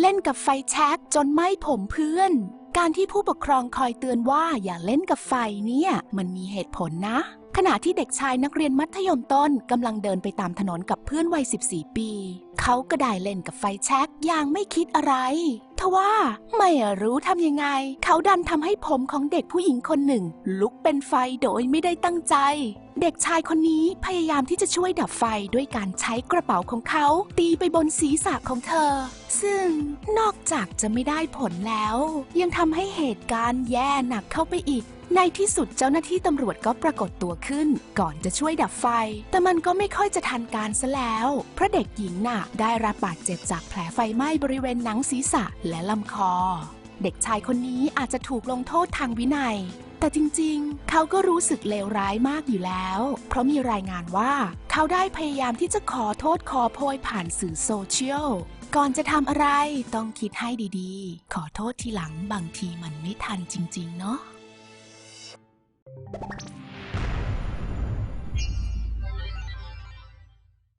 เล่นกับไฟแช็กจนไหม้ผมเพื่อน การที่ผู้ปกครองคอยเตือนว่าอย่าเล่นกับไฟเนี่ย มันมีเหตุผลนะ ขณะที่เด็กชายนักเรียนมัธยมต้นกำลังเดินไปตามถนนกับเพื่อนวัย 14 ปี เขาก็ได้เล่นกับไฟแช็กอย่างไม่คิดอะไร ทว่า ไม่รู้ทำยังไง เขาดันทำให้ผมของเด็กผู้หญิงคนหนึ่ง ลุกเป็นไฟโดยไม่ได้ตั้งใจ เด็กชายคนนี้พยายามที่จะช่วยดับไฟด้วยการใช้กระเป๋าของเขา ตีไปบนศีรษะของเธอ ซึ่งนอกจากจะไม่ได้ผลแล้ว ยังทำให้เหตุการณ์แย่หนักเข้าไปอีก ในที่สุดเจ้าหน้าที่ตำรวจก็ปรากฏตัวขึ้น ก่อนจะช่วยดับไฟ แต่มันก็ไม่ค่อยจะทันการซะแล้วเพราะเด็กหญิงน่ะ ได้รับบาดเจ็บจากแผลไฟไหม้บริเวณหนังศีรษะและลำคอ เด็กชายคนนี้อาจจะถูกลงโทษทางวินัย แต่จริงๆ เขาก็รู้สึกเลวร้ายมากอยู่แล้ว เพราะมีรายงานว่า เขาได้พยายามที่จะขอโทษขอโพยผ่านสื่อโซเชียลก่อนจะทำอะไรต้องคิดให้ดีๆ ขอโทษทีหลังบางทีมันไม่ทันจริง ๆ เนาะ you